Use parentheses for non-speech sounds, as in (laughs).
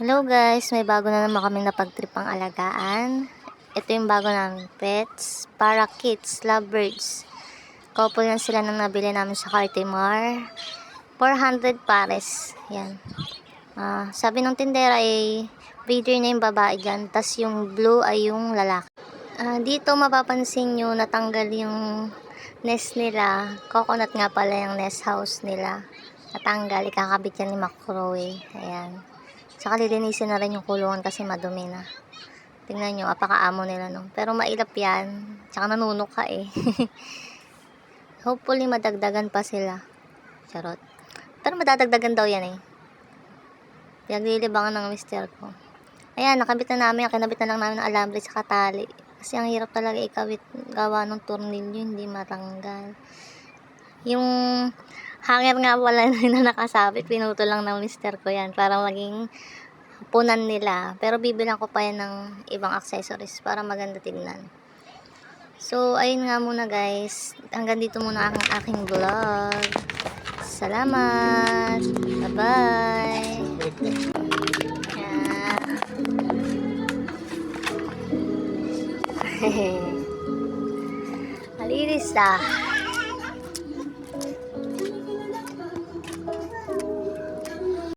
Hello guys, may bago na naman kaming napagtripang alagaan. Ito yung bago namin pets, para kids, lovebirds. Couple na sila nang nabili namin sa Cartimar. 400 pares. Yan. Ah, sabi ng tindera ay breeder na yung babae dyan, tas yung blue ay yung lalaki. Ah, dito mapapansin nyo natanggal yung nest nila. Coconut nga pala yung nest house nila. Natanggal, ikakabit yan ni Macroe. Ayan. Tsaka lilinisin na rin yung kulungan kasi madumi na. Tingnan nyo, apakaamo nila no. Pero mailap yan. Tsaka nanunok ka eh. (laughs) Hopefully madagdagan pa sila. Charot. Pero madadagdagan daw yan eh. Pinaglilibangan ng mister ko. Ayan, nakabit na namin. Kinabit na lang namin ng alambre sa katali. Kasi ang hirap talaga ikawit gawa ng tornilyo, hindi matanggal. Yung hanger nga wala (laughs) na nakasabit, pinuto lang ng mister ko yan para maging punan nila. Pero bibilang ko pa yan ng ibang accessories para maganda tingnan. So, ayun nga muna guys. Hanggang dito muna ang aking vlog. Salamat! Bye-bye! Yan. (laughs) Malinis ah.